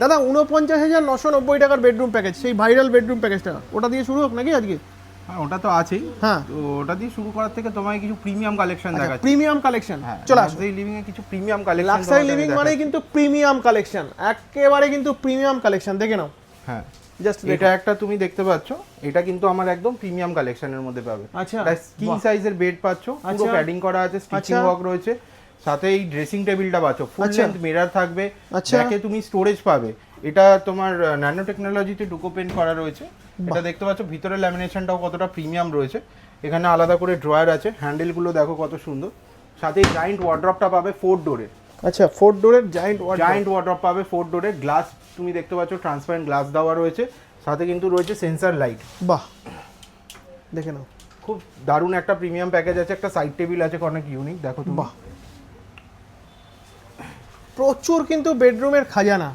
দাদা উনপঞ্চাশ হাজার নশো নব্বই টাকার বেডরুম প্যাকেজ সেই ভাইরাল বেডরুম প্যাকেজটা ওটা দিয়ে শুরু হোক নাকি আজকে? হ্যাঁ ওটা তো আছেই। হ্যাঁ। তো ওটা দিয়ে শুরু করার থেকে তোমায় কিছু প্রিমিয়াম কালেকশন দেখাচ্ছি। প্রিমিয়াম কালেকশন চলে আসো। লিভিং এ কিছু প্রিমিয়াম কালেকশন লাক্সারি লিভিং মানে কিন্তু প্রিমিয়াম কালেকশন একেবারে কিন্তু প্রিমিয়াম কালেকশন দেখে নাও। হ্যাঁ। জাস্ট এটা একটা তুমি দেখতে পাচ্ছ এটা কিন্তু আমার একদম প্রিমিয়াম কালেকশনের মধ্যে পাবে। আচ্ছা। কিং সাইজের বেড পাচ্ছ পুরো আচ্ছা। প্যাডিং করা আছে স্টিচিং আচ্ছা। ওয়ার্ক রয়েছে। সাথে এই ড্রেসিং টেবিলটা পাচ্ছ ফুল আচ্ছা। লেন্থ মিরর থাকবে আচ্ছা। ব্যাকে তুমি স্টোরেজ পাবে। এটা তোমার ন্যানো টেকনোলজিতে ডুকো পেন্ট করা রয়েছে। এটা দেখতে পাচ্ছ ভিতরে ল্যামিনেশনটাও কতটা প্রিমিয়াম রয়েছে। এখানে আলাদা করে ড্রয়ার আছে। হ্যান্ডেলগুলো দেখো কত সুন্দর। সাথে জায়েন্ট ওয়ার্ড্রপটা পাবে ফোর ডোরে আচ্ছা ফোর ডোরের জায়েন্ট জায়েন্ট ওয়ার্ড্রপ পাবে ফোর ডোরে গ্লাস তুমি দেখতে পাচ্ছ ট্রান্সপারেন্ট গ্লাস দেওয়া রয়েছে। সাথে কিন্তু রয়েছে সেন্সার লাইট বাহ। দেখে নাও। খুব দারুণ একটা প্রিমিয়াম প্যাকেজ আছে। একটা সাইড টেবিল আছে অনেক ইউনিক দেখো তুমি। বাহ। প্রচুর কিন্তু বেডরুমের খাজানা।